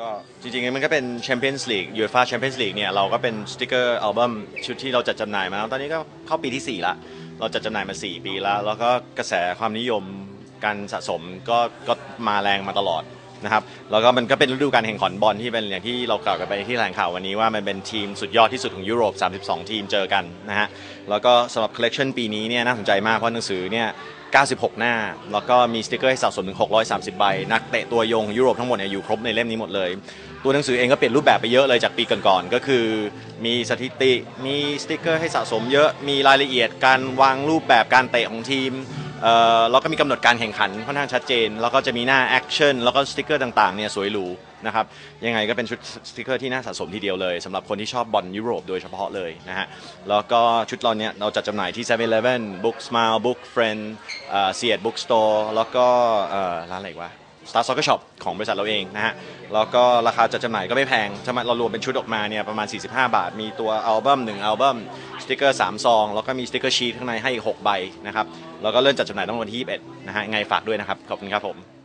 ก็จริงๆ มันก็เป็นแชมเปี้ยนส์ลีกยูฟ่าแชมเปี้ยนส์ลีกเนี่ยเราก็เป็นสติกเกอร์อัลบั้มชุดที่เราจัดจำหน่ายมาแล้วตอนนี้ก็เข้าปีที่ 4 ละ เราจัดจำหน่ายมา 4 ปีแล้ว แล้วก็กระแสความนิยมการสะสมก็ก็มาแรงมาตลอดนะครับแล้วก็มันก็เป็นฤดูการแข่งขันบอลที่เป็นอย่างที่เรากล่าวกันไปที่แถลงข่าววันนี้ว่ามันเป็นทีมสุดยอดที่สุดของยุโรป 32 ทีมเจอกันนะฮะแล้วก็สำหรับคอลเลกชันปีนี้เนี่ยน่าสนใจมากเพราะหนังสือเนี่ย 96 หน้า แล้วก็มีสติกเกอร์ให้สะสมถึง 630 ใบ นักเตะตัวยงยุโรปทั้งหมดเนี่ยอยู่ครบในเล่มนี้หมดเลย ตัวหนังสือเองก็เปลี่ยนรูปแบบไปเยอะเลยจากปีก่อนๆ ก็คือ มีสถิติ มีสติกเกอร์ให้สะสมเยอะ มีรายละเอียดการวางรูปแบบการเตะของทีม เอ่อแล้วก็มีกำหนดการแข่งขันค่อนข้างชัดเจน แล้วก็จะมีหน้าแอคชั่นแล้วก็สติกเกอร์ต่างๆเนี่ยสวยหรูนะครับยังไงก็เป็นชุดสติกเกอร์ที่น่าสะสมทีเดียวเลยสำหรับคนที่ชอบบอลยุโรปโดยเฉพาะเลยนะฮะแล้วก็ชุดเราเนี่ยเราจัดจำหน่ายที่ 7-Eleven Book Smile Book Friend เอ่อ s e a t Book Store แล้วก็เอ่อร้านอะไรอีกวะ Star Soccer Shop ของบริษัทเราเองนะฮะ แล้วก็ราคาจัดจำหน่ายก็ไม่แพงใช่ไมเรารวมเป็นชุดออกมาเนี่ยประมาณ 45 บาท มีตัวอัลบั้ม1อัลบั้มสติกเกอร์ 3 ซอง แล้วก็มีสติกเกอร์ชีทข้างในให้อีก6ใบนะครับ แล้วก็เริ่มจัดจำหน่ายตั้งแต่วันที่ 21 นะฮะยังไงฝากด้วยนะครับ ขอบคุณครับผม